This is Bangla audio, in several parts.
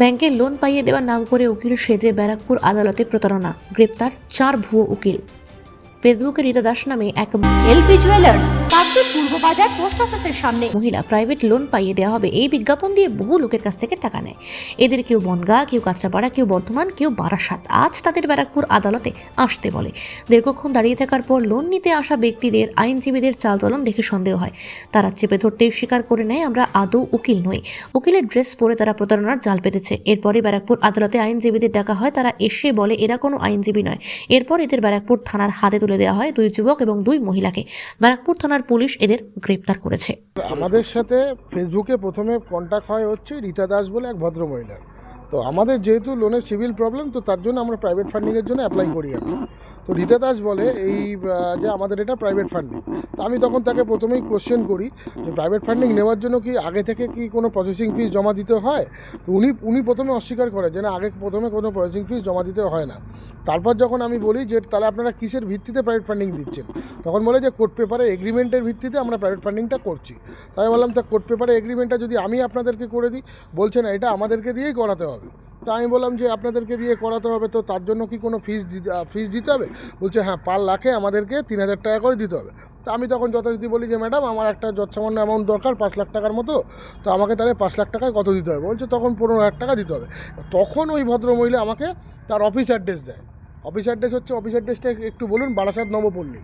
ব্যাংকের লোন পাইয়ে দেওয়ার নাম করে উকিল সেজে ব্যারাকপুর আদালতে প্রতারণা, গ্রেপ্তার চার ভুয়ো উকিল। ফেসবুকে রীতা দাস নামে এক এলপি জুয়েলার্স বাজার পোস্ট অফিসের সামনে। মহিলা প্রাইভেট লোন পাইয়ে দেওয়া হবে। এই বিজ্ঞাপন দিয়ে বহু লোকের কাছ থেকে টাকা নেয়। এদের কেউ বনগা, কেউ কাঁচরাপাড়া, কেউ বর্ধমান, কেউ বারাসাত। আজ তাদের ব্যারাকপুর আদালতে আসতে বলে। দীর্ঘক্ষণ দাঁড়িয়ে থাকার পর লোন নিতে আসা ব্যক্তিদের, আইনজীবীদের চালচলন দেখে সন্দেহ হয়। তারা চেপে ধরতে স্বীকার করে নেয়, আমরা আদৌ উকিল নই। উকিলের ড্রেস পরে তারা প্রতারণার জাল পেতেছে। এরপরে ব্যারাকপুর আদালতে আইনজীবীদের ডাকা হয়। তারা এসে বলে, এরা কোনো আইনজীবী নয়। এরপর এদের ব্যারাকপুর থানার হাতে তুলে দেওয়া হয় দুই যুবক এবং দুই মহিলাকে। ব্যারাকপুর থানার পুলিশ এদের গ্রেপ্তার করেছে। আমাদের সাথে ফেসবুকে প্রথমে কন্ট্যাক্ট হয় হচ্ছে রীতা দাস বলে এক ভদ্র মহিলা তো আমাদের যেহেতু লোনের সিভিল প্রবলেম তো তার জন্য আমরা প্রাইভেট ফান্ডিংয়ের জন্য অ্যাপ্লাই করি আমরা। তো রীতা দাস বলে এই যে আমাদের এটা প্রাইভেট ফান্ডিং তো আমি তখন তাকে প্রথমেই কোশ্চেন করি যে প্রাইভেট ফান্ডিং নেওয়ার জন্য কি আগে থেকে কি কোনো প্রসেসিং ফিস জমা দিতে হয়? তো উনি উনি প্রথমে অস্বীকার করে যে না, আগে প্রথমে কোনো প্রসেসিং ফিস জমা দিতে হয় না। তারপর যখন আমি বলি যে তাহলে আপনারা কিসের ভিত্তিতে প্রাইভেট ফান্ডিং দিচ্ছেন? তখন বলে যে কোর্ট পেপারে এগ্রিমেন্টের ভিত্তিতে আমরা প্রাইভেট ফান্ডিংটা করছি। তাই বললাম, তা কোর্ট পেপারে এগ্রিমেন্টটা যদি আমি আপনাদেরকে করে দিই, বলছে না, এটা আমাদেরকে দিয়েই করাতে হবে। তো আমি বললাম যে আপনাদেরকে দিয়ে করাতে হবে, তো তার জন্য কি কোনো ফিস ফিস দিতে হবে? বলছে হ্যাঁ পার লাখে আমাদেরকে তিন হাজার টাকা করে দিতে হবে। তো আমি তখন যথারীতি বলি যে, ম্যাডাম, আমার একটা যৎসামান্য অ্যামাউন্ট দরকার, পাঁচ লাখ টাকার মতো। তো আমাকে তাহলে পাঁচ লাখ টাকায় কত দিতে হবে? বলছে, তখন পনেরো হাজার টাকা দিতে হবে। তখন ওই ভদ্রমহিলা আমাকে তার অফিস অ্যাড্রেস দেয়। অফিস অ্যাড্রেস হচ্ছে অফিস অ্যাড্রেসটা একটু বলুন, বারাসাত নবপল্লী,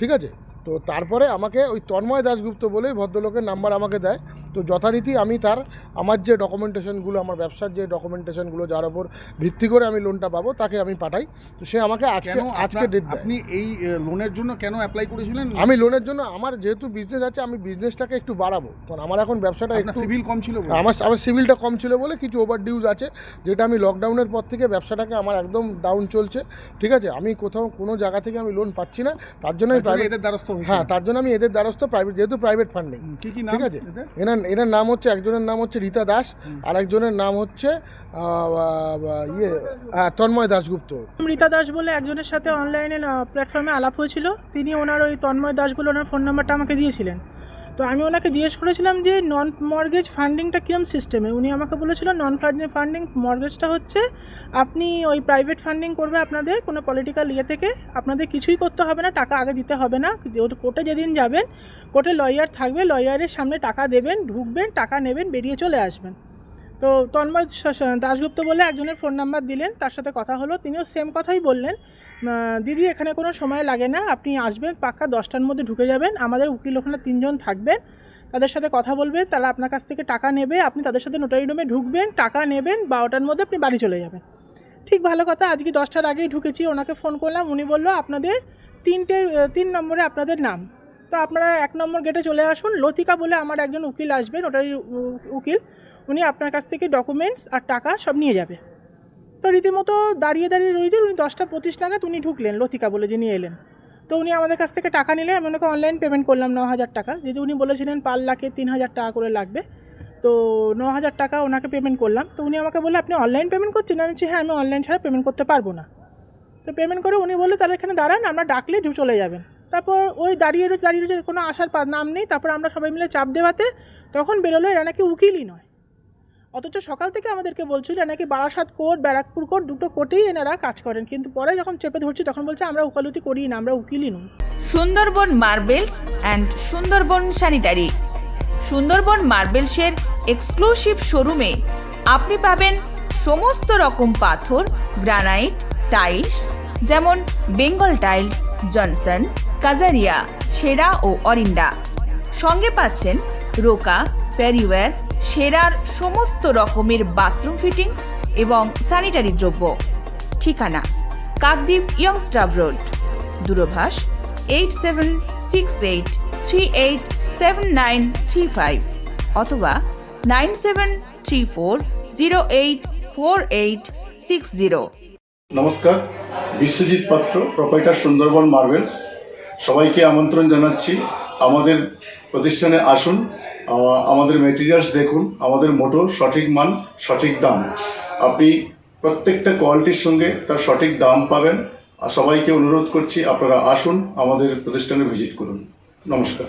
ঠিক আছে? তো তারপরে আমাকে ওই তন্ময় দাশগুপ্ত বলেই ভদ্রলোকের নাম্বার আমাকে দেয়। তো যথারীতি আমি তার আমার যে ডকুমেন্টেশনগুলো আমার ব্যবসার যে ডকুমেন্টেশনগুলো যার ওপর ভিত্তি করে আমি লোনটা পাবো তাকে আমি পাঠাই। তো সে আমাকে আজকে আজকে ডেট আপনি এই লোনের জন্য কেন অ্যাপ্লাই করেছিলেন? আমি লোনের জন্য আমার যেহেতু বিজনেস আছে আমি বিজনেসটাকে একটু বাড়াবো। কারণ আমার এখন ব্যবসাটা একটু সিভিল কম ছিল? আমার আমার সিভিলটা কম ছিল বলে কিছু ওভার ডিউজ আছে যেটা আমি লকডাউনের পর থেকে ব্যবসাটাকে আমার একদম ডাউন চলছে। ঠিক আছে? আমি কোথাও কোনো জায়গা থেকে আমি লোন পাচ্ছি না। তার জন্য আমি প্রাইভেট এদের দ্বারস্থ হ্যাঁ তার জন্য আমি এদের দ্বারস্থ প্রাইভেট যেহেতু প্রাইভেট ফান্ডিং ঠিক আছে? এনার এনার নাম হচ্ছে একজনের নাম হচ্ছে রীতা দাস আর একজনের নাম হচ্ছে ইয়ে হ্যাঁ তন্ময় দাশগুপ্ত। রীতা দাস বলে একজনের সাথে অনলাইনে প্ল্যাটফর্মে আলাপ হয়েছিল। তিনি ওনার ওই তন্ময় দাসগুলো বলে ওনার ফোন নাম্বারটা আমাকে দিয়েছিলেন। তো আমি ওনাকে জিজ্ঞেস করেছিলাম যে নন মর্গেজ ফান্ডিংটা কীরকম সিস্টেমে উনি আমাকে বলেছিল নন ফান্ডিং মর্গেজটা হচ্ছে, আপনি ওই প্রাইভেট ফান্ডিং করবে আপনাদের কোনো পলিটিক্যাল ইয়ে থেকে। আপনাদের কিছুই করতে হবে না, টাকা আগে দিতে হবে না। কোর্টে যেদিন যাবেন, কোর্টে লয়ার থাকবে লয়ারের সামনে টাকা দেবেন, ঢুকবেন, টাকা নেবেন, বেরিয়ে চলে আসবেন। তো তন্ময় দাশগুপ্ত বলে একজনের ফোন নাম্বার দিলেন, তার সাথে কথা হলো, তিনিও সেম কথাই বললেন। দিদি, এখানে কোনো সময় লাগে না, আপনি আসবেন, পাক্কা দশটার মধ্যে ঢুকে যাবেন, আমাদের উকিল ওখানে তিনজন থাকবেন, তাদের সাথে কথা বলবেন, তারা আপনার কাছ থেকে টাকা নেবে, আপনি তাদের সাথে নোটারি রুমে ঢুকবেন, টাকা নেবেন, বারোটার মধ্যে আপনি বাড়ি চলে যাবেন। ঠিক ভালো কথা, আজকে দশটার আগেই ঢুকেছি, ওনাকে ফোন করলাম, উনি বলল আপনাদের তিনটে তিন নম্বরে আপনাদের নাম। তো আপনারা এক নম্বর গেটে চলে আসুন। লতিকা বলে আমার একজন উকিল আসবেন, ওটারই উকিল। উনি আপনার কাছ থেকে ডকুমেন্টস আর টাকা সব নিয়ে যাবে। তো রীতিমতো দাঁড়িয়ে দাঁড়িয়ে রয়েছেন উনি দশটা পঁচিশ নাগাদ উনি ঢুকলেন, লতিকা বলে যে নিয়ে এলেন। তো উনি আমাদের কাছ থেকে টাকা নিলেন, আমি ওনাকে অনলাইন পেমেন্ট করলাম ন হাজার টাকা। যেহেতু উনি বলেছিলেন পার লাখে তিন হাজার টাকা করে লাগবে, তো ন হাজার টাকা ওনাকে পেমেন্ট করলাম। তো উনি আমাকে বলল আপনি অনলাইন পেমেন্ট করছেন? আমি হ্যাঁ আমি অনলাইন ছাড়া পেমেন্ট করতে পারব না। তো পেমেন্ট করে উনি বলল, তাহলে এখানে দাঁড়ান, আমরা ডাকলে চলে যাবেন। তারপর ওই দাঁড়িয়ে রয়েছে দাঁড়িয়ে রয়েছে, কোনো আসার নাম নেই। তারপর আমরা সবাই মিলে চাপ দেওয়াতে তখন বেরোলো, এরা নাকি উকিলই নয়। অথচ সকাল থেকে আমাদেরকে বলছিল নাকি বারাসাত কোর্ট, ব্যারাকপুর কোর্ট, দুটো কোর্টেই এনারা কাজ করেন। কিন্তু পরে যখন চেপে ধরছি, তখন বলছে, আমরা উকালতি করি না, আমরা উকিলই নই। Sundarban marbles and Sundarban sanitary. Sundarban মার্বেলসের exclusive শোরুমে আপনি পাবেন সমস্ত রকম পাথর, গ্রানাইট, টাইলস, যেমন বেঙ্গল টাইলস, জনসন কাজারিয়া, সেরা ও অরিন্ডা সঙ্গে পাচ্ছেন রোকা প্যারিওয়্যার সেরার সমস্ত রকমের বাথরুম ফিটিংস এবং স্যানিটারি দ্রব্য। ঠিকানা, Kakdwip youngster road. দূরভাষ, eight seven six eight three eight seven nine three five অথবা nine seven three four zero eight four eight six zero. নমস্কার, বিশ্বজিৎ পাত্র, প্রোপাইটার সুন্দরবন মার্বেলস। সবাইকে আমন্ত্রণ জানাচ্ছি। আমাদের প্রতিষ্ঠানে আসুন আমাদের মেটেরিয়ালস দেখুন, আমাদের মোটো সঠিক মান, সঠিক দাম। আপনি প্রত্যেকটা কোয়ালিটির সঙ্গে তার সঠিক দাম পাবেন। সবাইকে অনুরোধ করছি, আপনারা আসুন আমাদের প্রতিষ্ঠানে ভিজিট করুন। নমস্কার।